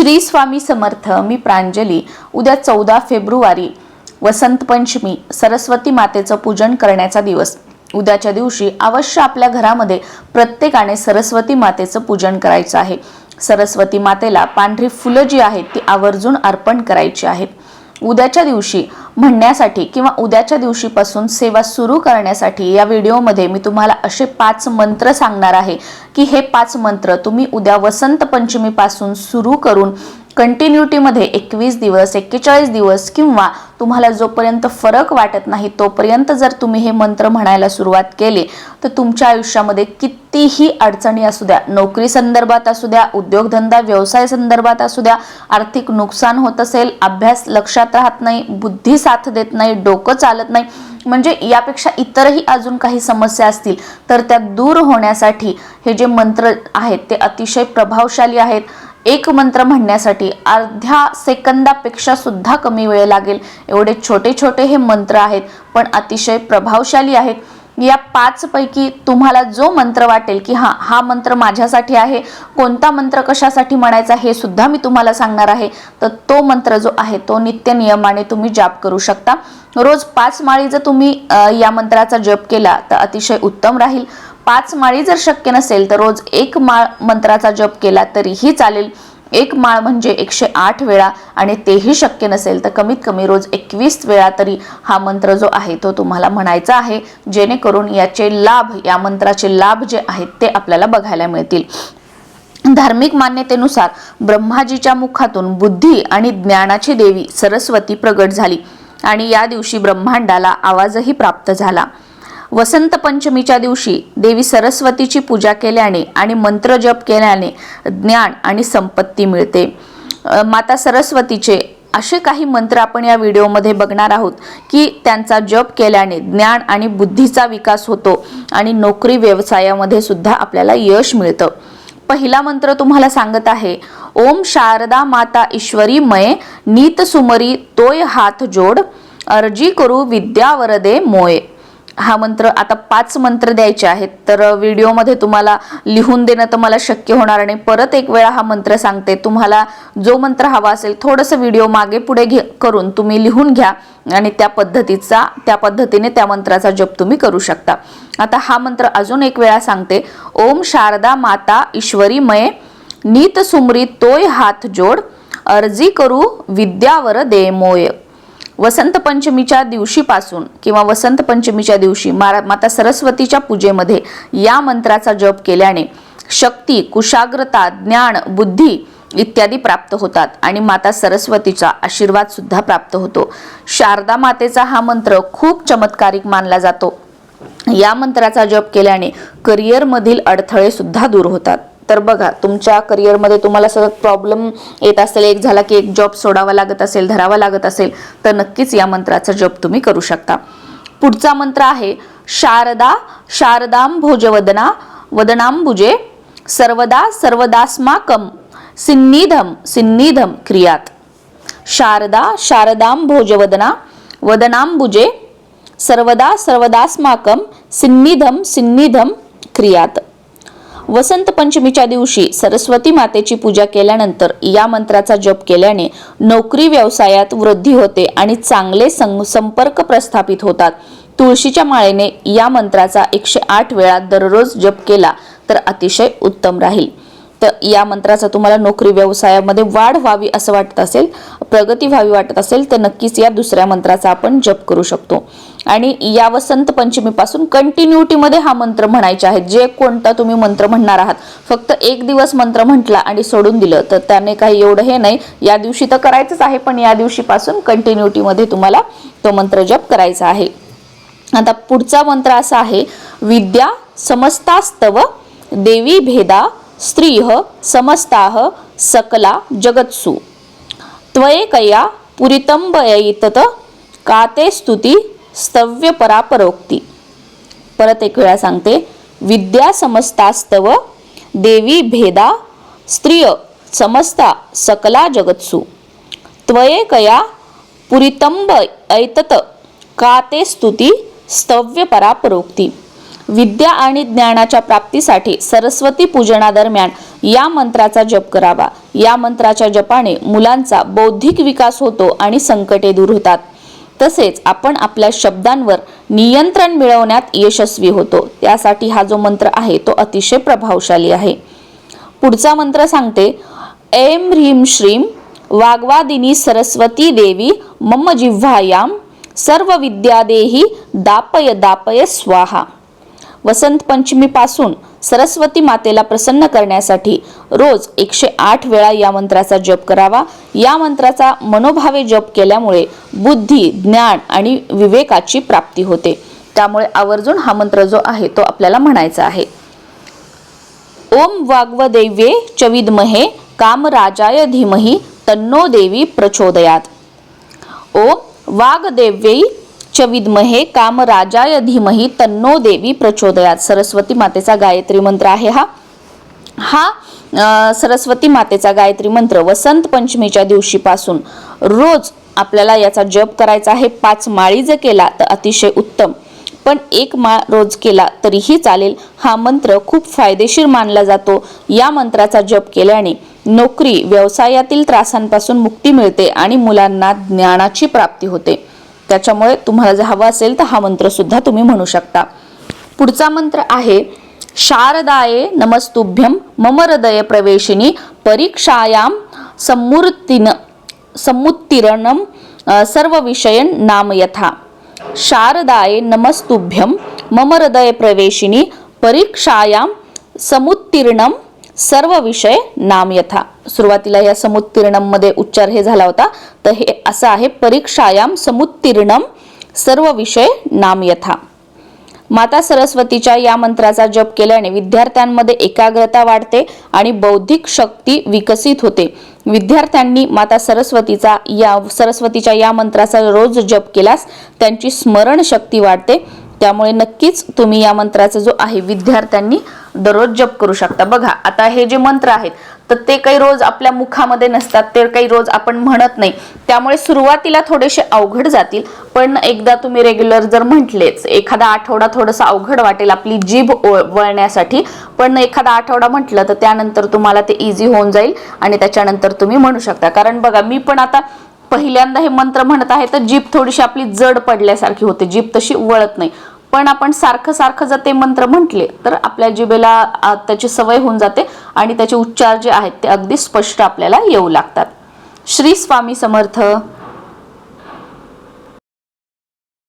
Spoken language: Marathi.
श्री स्वामी समर्थ मी प्रांजली. उद्या चौदा फेब्रुवारी वसंत पंचमी सरस्वती मातेचं पूजन करण्याचा दिवस. उद्याच्या दिवशी अवश्य आपल्या घरामध्ये प्रत्येकाने सरस्वती मातेचं पूजन करायचं आहे. सरस्वती मातेला पांढरी फुलं जी आहेत ती आवर्जून अर्पण करायची आहेत. उद्याच्या दिवशी म्हणण्यासाठी किंवा उद्याच्या दिवशीपासून सेवा सुरू करण्यासाठी या व्हिडिओमध्ये मी तुम्हाला असे पाच मंत्र सांगणार आहे की हे पाच मंत्र तुम्ही उद्या वसंत पंचमीपासून सुरू करून कंटिन्युटीमध्ये एकवीस दिवस एक्केचाळीस दिवस किंवा तुम्हाला जोपर्यंत फरक वाटत नाही तोपर्यंत जर तुम्ही हे मंत्र म्हणायला सुरुवात केली तर तुमच्या आयुष्यामध्ये कितीही अडचणी असू द्या नोकरी संदर्भात असू द्या उद्योगधंदा व्यवसाय संदर्भात असू द्या आर्थिक नुकसान होत असेल अभ्यास लक्षात राहत नाही बुद्धी साथ देत नाही डोकं चालत नाही म्हणजे यापेक्षा इतरही अजून काही समस्या असतील तर त्या दूर होण्यासाठी हे जे मंत्र आहेत ते अतिशय प्रभावशाली आहेत. एक मंत्र म्हणण्यासाठी अर्ध्या सेकंदापेक्षा सुद्धा कमी वेळ लागेल. एवढे छोटे छोटे हे मंत्र आहेत पण अतिशय प्रभावशाली आहेत. या पाचपैकी तुम्हाला जो मंत्र वाटेल की हा हा मंत्र माझ्यासाठी आहे कोणता मंत्र कशासाठी म्हणायचा हे सुद्धा मी तुम्हाला सांगणार आहे. तर तो मंत्र जो आहे तो नित्य नियमाने तुम्ही जाप करू शकता. रोज पाच माळी जर तुम्ही या मंत्राचा जप केला तर अतिशय उत्तम राहील. पाच माळी जर शक्य नसेल तर रोज एक माळ मंत्राचा जप केला तरीही चालेल. एक माळ म्हणजे एकशे आठ वेळा आणि तेही शक्य नसेल तर कमीत कमी रोज एकवीस वेळा तरी हा मंत्र जो आहे तो तुम्हाला म्हणायचा आहे. जेणेकरून याचे लाभ या मंत्राचे लाभ जे आहेत ते आपल्याला बघायला मिळतील. धार्मिक मान्यतेनुसार ब्रह्माजीच्या मुखातून बुद्धी आणि ज्ञानाची देवी सरस्वती प्रगट झाली आणि या दिवशी ब्रह्मांडाला आवाजही प्राप्त झाला. वसंत पंचमीच्या दिवशी देवी सरस्वतीची पूजा केल्याने आणि मंत्र जप केल्याने ज्ञान आणि संपत्ती मिळते. माता सरस्वतीचे असे काही मंत्र आपण या व्हिडिओमध्ये बघणार आहोत की त्यांचा जप केल्याने ज्ञान आणि बुद्धीचा विकास होतो आणि नोकरी व्यवसायामध्ये सुद्धा आपल्याला यश मिळतं. पहिला मंत्र तुम्हाला सांगत आहे ओम शारदा माता ईश्वरी मय नीत सुमरी तोय हात जोड अर्जी करू विद्यावरदे मोय. हा मंत्र आता पाच मंत्र द्यायचे आहेत. तर व्हिडिओमध्ये तुम्हाला लिहून देणं तर मला शक्य होणार नाही परत एक वेळा हा मंत्र सांगते. तुम्हाला जो मंत्र हवा असेल थोडंसं व्हिडिओ मागे पुढे घे करून तुम्ही लिहून घ्या आणि त्या पद्धतीचा त्या पद्धतीने त्या मंत्राचा जप तुम्ही करू शकता. आता हा मंत्र अजून एक वेळा सांगते. ओम शारदा माता ईश्वरी मये नीत सुमरी तोय हात जोड अर्जी करू विद्यावर दे मोय. वसंत पंचमीच्या दिवशीपासून किंवा वसंत पंचमीच्या दिवशी मारा माता सरस्वतीच्या पूजेमध्ये या मंत्राचा जप केल्याने शक्ती कुशाग्रता ज्ञान बुद्धी इत्यादी प्राप्त होतात आणि माता सरस्वतीचा आशीर्वाद सुद्धा प्राप्त होतो. शारदा मातेचा हा मंत्र खूप चमत्कारिक मानला जातो. या मंत्राचा जप केल्याने करिअरमधील अडथळे सुद्धा दूर होतात. तर बघा तुमच्या करिअरमध्ये तुम्हाला सतत प्रॉब्लेम येत असेल एक झाला की एक जॉब सोडावा लागत असेल धरावा लागत असेल तर नक्कीच या मंत्राचा जप तुम्ही करू शकता. पुढचा मंत्र आहे शारदा शारदाम भोजवदना वदनांबुजे सर्वदा सर्वदास्माकम सिन्निधम सिन्निधम क्रियात. शारदा शारदाम भोजवदना वदनांबुजे सर्वदा सर्वदास्माकम सिन्निधम सिन्निधम क्रियात. वसंत पंचमीच्या दिवशी सरस्वती मातेची पूजा केल्यानंतर या मंत्राचा जप केल्याने नोकरी व्यवसायात वृद्धी होते आणि चांगले सं- संपर्क प्रस्थापित होतात. तुळशीच्या माळेने या मंत्राचा एकशे आठ वेळा दररोज जप केला तर अतिशय उत्तम राहील. तर या मंत्राचा तुम्हाला नोकरी व्यवसायामध्ये वाढ व्हावी असं वाटत असेल प्रगती व्हावी वाटत असेल तर नक्कीच या दुसऱ्या मंत्राचा आपण जप करू शकतो. आणि या वसंत पंचमीपासून कंटिन्युटीमध्ये हा मंत्र म्हणायचे आहेत. जे कोणता तुम्ही मंत्र म्हणणार आहात. फक्त एक दिवस मंत्र म्हटला आणि सोडून दिलं तर त्याने काही एवढं हे नाही. या दिवशी तर करायचंच आहे पण या दिवशीपासून कंटिन्युटीमध्ये तुम्हाला तो मंत्र जप करायचा आहे. आता पुढचा मंत्र असा आहे विद्या समस्तास्तव देवी भेदा स्त्रिय समस्ताः सकला जगत्सु. त्वयेकया पुरितंबयितत काते स्तुती स्तव्य परापरोक्ती. परत एक वेळा सांगते. विद्या समस्तास्तव देवी भेदा स्त्रिय समस्ता सकला जगत्सु. त्वयेकया पुरितंब ऐतत का ते स्तुती स्तव्य परापरोक्ती. विद्या आणि ज्ञानाच्या प्राप्तीसाठी सरस्वती पूजनादरम्यान या मंत्राचा जप करावा. या मंत्राच्या जपाने मुलांचा बौद्धिक विकास होतो आणि संकटे दूर होतात. तसेच आपण आपल्या शब्दांवर नियंत्रण मिळवण्यात यशस्वी होतो. त्यासाठी हा जो मंत्र आहे तो अतिशय प्रभावशाली आहे. पुढचा मंत्र सांगते ऐं ह्रीम श्रीम वाग्वादिनी सरस्वती देवी मम जिव्हायाम सर्व विद्यादेही दापय दापय स्वाहा. वसंत पंचमीपासून सरस्वती मातेला प्रसन्न करण्यासाठी रोज एकशे आठ वेळा या मंत्राचा जप करावा. या मंत्राचा मनोभावे जप केल्यामुळे बुद्धी ज्ञान आणि विवेकाची प्राप्ती होते. त्यामुळे आवर्जून हा मंत्र जो आहे तो आपल्याला म्हणायचा आहे. ओम वाग्वदैव्ये च विद्महे कामराजाय धीमही तन्नो देवी प्रचोदयात. ओम वागदेव्यै च विद्महे कामराजाय धीमही तन्नो देवी प्रचोदयात. सरस्वती मातेचा गायत्री मंत्र आहे हा. हा सरस्वती मातेचा गायत्री मंत्र वसंत पंचमीच्या दिवशीपासून रोज आपल्याला याचा जप करायचा आहे. पाच माळी जर केला तर अतिशय उत्तम. पण एक माळ रोज केला तरीही चालेल. हा मंत्र खूप फायदेशीर मानला जातो. या मंत्राचा जप केल्याने नोकरी व्यवसायातील त्रासांपासून मुक्ती मिळते आणि मुलांना ज्ञानाची प्राप्ती होते. त्याच्यामुळे तुम्हाला जर हवा असेल तर हा मंत्र सुद्धा तुम्ही म्हणू शकता. पुढचा मंत्र आहे शारदाये नमस्तुभ्यं मम हृदय प्रवेशिनी परीक्षायाम समूर्तीन समुत्तीरणम सर्व विषयन नाम यथा. शारदाये नमस्तुभ्यं मम हृदय प्रवेशिनी परीक्षायाम समुत्तीर्णम सर्व विषय नाम यथा. सुरुवातीला या समुत्तीर्णममध्ये उच्चार हे झाला होता. तर हे असं आहे परीक्षायाम समुत्तीर्णम सर्व विषय नाम यथा. माता सरस्वतीच्या या मंत्राचा जप केल्याने विद्यार्थ्यांमध्ये एकाग्रता वाढते आणि बौद्धिक शक्ती विकसित होते. विद्यार्थ्यांनी माता सरस्वतीचा या सरस्वतीच्या या मंत्राचा रोज जप केल्यास त्यांची स्मरण शक्ती वाढते. त्यामुळे नक्कीच तुम्ही या मंत्राचा जो आहे विद्यार्थ्यांनी दररोज जप करू शकता. बघा आता हे जे मंत्र आहेत तर ते काही रोज आपल्या मुखामध्ये नसतात ते काही रोज आपण म्हणत नाही. त्यामुळे सुरुवातीला थोडेसे अवघड जातील पण एकदा तुम्ही रेग्युलर जर म्हटलेच एखादा आठवडा थोडंसं अवघड वाटेल आपली जीभ वळण्यासाठी पण एखादा आठवडा म्हटलं तर त्यानंतर तुम्हाला ते इझी होऊन जाईल आणि त्याच्यानंतर तुम्ही म्हणू शकता. कारण बघा मी पण आता पहिल्यांदा हे मंत्र म्हणत आहे तर जीभ थोडीशी आपली जड पडल्यासारखी होते. जीभ तशी वळत नाही. पण आपण सारखं सारखं जर ते मंत्र म्हटले तर आपल्या जिभेला त्याची सवय होऊन जाते आणि त्याचे उच्चार जे आहेत ते अगदी स्पष्ट आपल्याला येऊ लागतात. श्री स्वामी समर्थ.